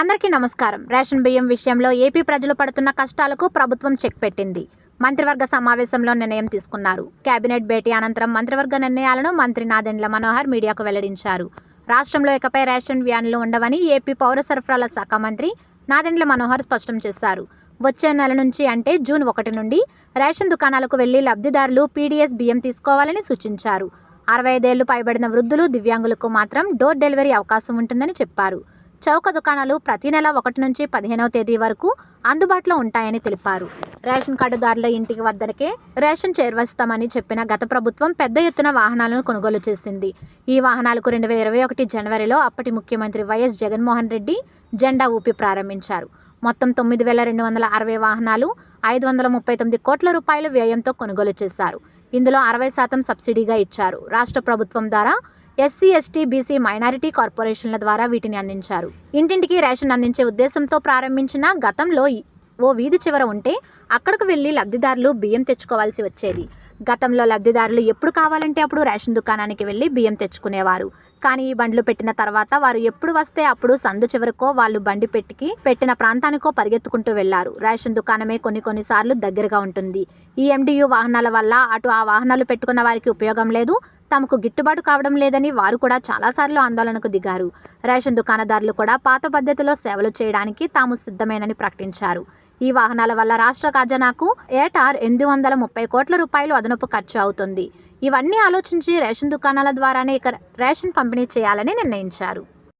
అందరికీ నమస్కారం. రేషన్ బియ్యం విషయంలో ఏపీ ప్రజలు పడుతున్న కష్టాలకు ప్రభుత్వం చెక్ పెట్టింది. మంత్రివర్గ సమావేశంలో నిర్ణయం తీసుకున్నారు. కేబినెట్ భేటీ అనంతరం మంత్రివర్గ నిర్ణయాలను మంత్రి నాదెండ్ల మనోహర్ మీడియాకు వెల్లడించారు. రాష్ట్రంలో ఇకపై రేషన్ వ్యాన్లు ఉండవని ఏపీ పౌర సరఫరాల శాఖ మంత్రి నాదెండ్ల మనోహర్ స్పష్టం చేశారు. వచ్చే నెల నుంచి అంటే జూన్ ఒకటి నుండి రేషన్ దుకాణాలకు వెళ్ళి లబ్ధిదారులు పీడీఎస్ బియ్యం తీసుకోవాలని సూచించారు. అరవై ఐదేళ్ళు పైబడిన వృద్ధులు దివ్యాంగులకు మాత్రం డోర్ డెలివరీ అవకాశం ఉంటుందని చెప్పారు. చౌక దుకాణాలు ప్రతి నెల ఒకటి నుంచి పదిహేనవ తేదీ వరకు అందుబాటులో ఉంటాయని తెలిపారు. రేషన్ కార్డుదారుల ఇంటికి వద్దకే రేషన్ చేరవేస్తామని చెప్పిన గత ప్రభుత్వం పెద్ద ఎత్తున వాహనాలను కొనుగోలు చేసింది. ఈ వాహనాలకు రెండు వేల ఇరవై ఒకటి జనవరిలో అప్పటి ముఖ్యమంత్రి వైఎస్ జగన్మోహన్ రెడ్డి జెండా ఊపి ప్రారంభించారు. మొత్తం తొమ్మిది వేల రెండు వందల అరవై వాహనాలు ఐదు వందల ముప్పై తొమ్మిది కోట్ల రూపాయల వ్యయంతో కొనుగోలు చేశారు. ఇందులో అరవై శాతం సబ్సిడీగా ఇచ్చారు. రాష్ట్ర ప్రభుత్వం ద్వారా ఎస్సీ ఎస్టీ బీసీ మైనారిటీ కార్పొరేషన్ల ద్వారా వీటిని అందించారు. ఇంటింటికి రేషన్ అందించే ఉద్దేశంతో ప్రారంభించిన గతంలో ఓ వీధి చివర ఉంటే అక్కడికి వెళ్ళి లబ్ధిదారులు బియ్యం తెచ్చుకోవాల్సి వచ్చేది. గతంలో లబ్ధిదారులు ఎప్పుడు కావాలంటే అప్పుడు రేషన్ దుకాణానికి వెళ్ళి బియ్యం తెచ్చుకునేవారు. కానీ ఈ బండ్లు పెట్టిన తర్వాత వారు ఎప్పుడు వస్తే అప్పుడు సందు చివరకో వాళ్ళు బండి పెట్టికి పెట్టిన ప్రాంతానికో పరిగెత్తుకుంటూ వెళ్ళారు. రేషన్ దుకాణమే కొన్ని కొన్నిసార్లు దగ్గరగా ఉంటుంది. ఈ ఎండియు వాహనాల వల్ల అటు ఆ వాహనాలు పెట్టుకున్న వారికి ఉపయోగం లేదు. తమకు గిట్టుబాటు కావడం లేదని వారు కూడా చాలాసార్లు ఆందోళనకు దిగారు. రేషన్ దుకాణదారులు కూడా పాత పద్ధతిలో సేవలు చేయడానికి తాము సిద్ధమేనని ప్రకటించారు. ఈ వాహనాల వల్ల రాష్ట్ర ఖజానాకు ఏటా ఎనిమిది వందల ముప్పై కోట్ల రూపాయలు అదనపు ఖర్చు అవుతుంది. ఇవన్నీ ఆలోచించి రేషన్ దుకాణాల ద్వారానే ఇక రేషన్ పంపిణీ చేయాలని నిర్ణయించారు.